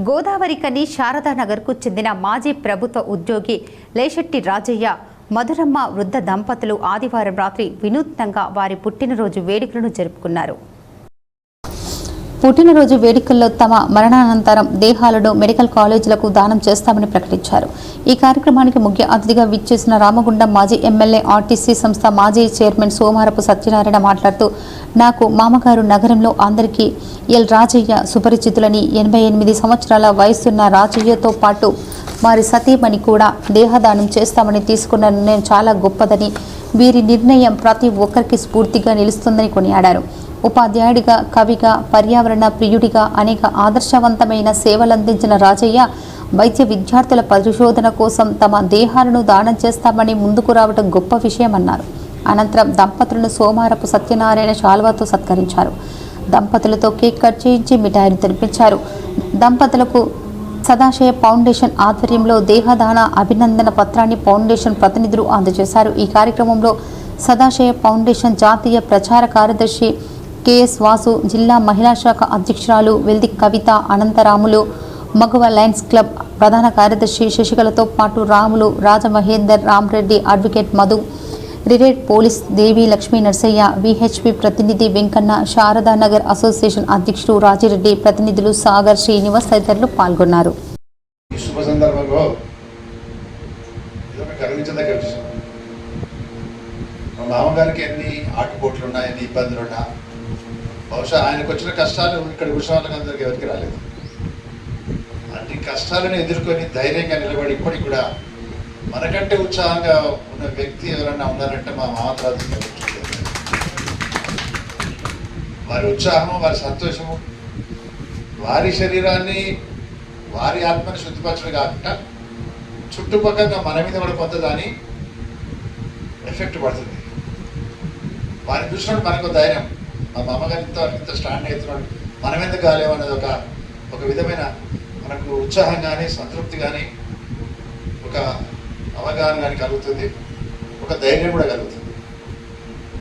గోదావరి కని శారదానగర్కు చెందిన మాజీ ప్రభుత్వ ఉద్యోగి లేశెట్టి రాజయ్య మధురమ్మ వృద్ధ దంపతులు ఆదివారం రాత్రి వినూత్నంగా వారి పుట్టినరోజు వేడుకలను జరుపుకున్నారు. పుట్టినరోజు వేడుకల్లో తమ మరణానంతరం దేహాలను మెడికల్ కాలేజీలకు దానం చేస్తామని ప్రకటించారు. ఈ కార్యక్రమానికి ముఖ్య అతిథిగా విచ్చేసిన రామగుండం మాజీ ఎమ్మెల్యే ఆర్టీసీ సంస్థ మాజీ చైర్మన్ సోమారపు సత్యనారాయణ మాట్లాడుతూ నాకు మామగారు నగరంలో అందరికీ ఎల్ రాజయ్య సుపరిచితులని ఎనభై ఎనిమిది సంవత్సరాల వయసున్న రాజయ్యతో పాటు వారి సతీమణి కూడా దేహదానం చేస్తామని తీసుకున్న నిర్ణయం చాలా గొప్పదని వీరి నిర్ణయం ప్రతి ఒక్కరికి స్ఫూర్తిగా నిలుస్తుందని కొనియాడారు. ఉపాధ్యాయుడిగా కవిగా పర్యావరణ ప్రియుడిగా అనేక ఆదర్శవంతమైన సేవలందించిన రాజయ్య వైద్య విద్యార్థుల పరిశోధన కోసం తమ దేహాలను దానం చేస్తామని ముందుకు రావడం గొప్ప విషయమన్నారు. అనంతరం దంపతులను సోమారపు సత్యనారాయణ శాల్వాతో సత్కరించారు. దంపతులతో కేక్ కట్ చేయించి మిఠాయిలు తినిపించారు. దంపతులకు సదాశయ ఫౌండేషన్ ఆధ్వర్యంలో దేహదాన అభినందన పత్రాన్ని ఫౌండేషన్ ప్రతినిధులు అందజేశారు. ఈ కార్యక్రమంలో సదాశయ ఫౌండేషన్ జాతీయ ప్రచార కార్యదర్శి కెఎస్ వాసు జిల్లా మహిళా శాఖ అధ్యక్షురాలు వెల్ది కవిత అనంతరాములు మగవ లయన్స్ క్లబ్ ప్రధాన కార్యదర్శి శశికళతో పాటు Ramulu Rajamahender Ramareddy advocate Madhu retired police Devi Lakshmi Narsaiah VHP ప్రతినిధి వెంకన్న శారదానగర్ అసోసియేషన్ అధ్యక్షుడు రాజిరెడ్డి ప్రతినిధులు సాగర్ శ్రీనివాస్ తదితరులు పాల్గొన్నారు. మా మామగారికి ఎన్ని ఆటుపోట్లు ఎన్ని ఇబ్బందులు ఉన్నా బహుశా ఆయనకు వచ్చిన కష్టాలు ఇక్కడ కూర్చున్న వాళ్ళకి ఎవరికి రాలేదు. అన్ని కష్టాలను ఎదుర్కొని ధైర్యంగా నిలబడి ఇప్పటికి కూడా మనకంటే ఉత్సాహంగా ఉన్న వ్యక్తి ఎవరన్నా ఉన్నారంటే మా మామతరాజు వారి ఉత్సాహము వారి సంతోషము వారి శరీరాన్ని వారి ఆత్మని శుద్ధిపరచడం కాకుండా చుట్టుపక్కల మన మీద కూడా కొంత దాని ఎఫెక్ట్ పడుతుంది. వారిని చూసినప్పుడు మనకు ధైర్యం. మా అమ్మగారితో ఇంత ఇంత స్టాండ్ అవుతున్నాడు మనం ఎందుకు కాలేము అనేది ఒక ఒక విధమైన మనకు ఉత్సాహం కానీ సంతృప్తి కానీ ఒక అవగాహన కానీ కలుగుతుంది ఒక ధైర్యం కూడా కలుగుతుంది.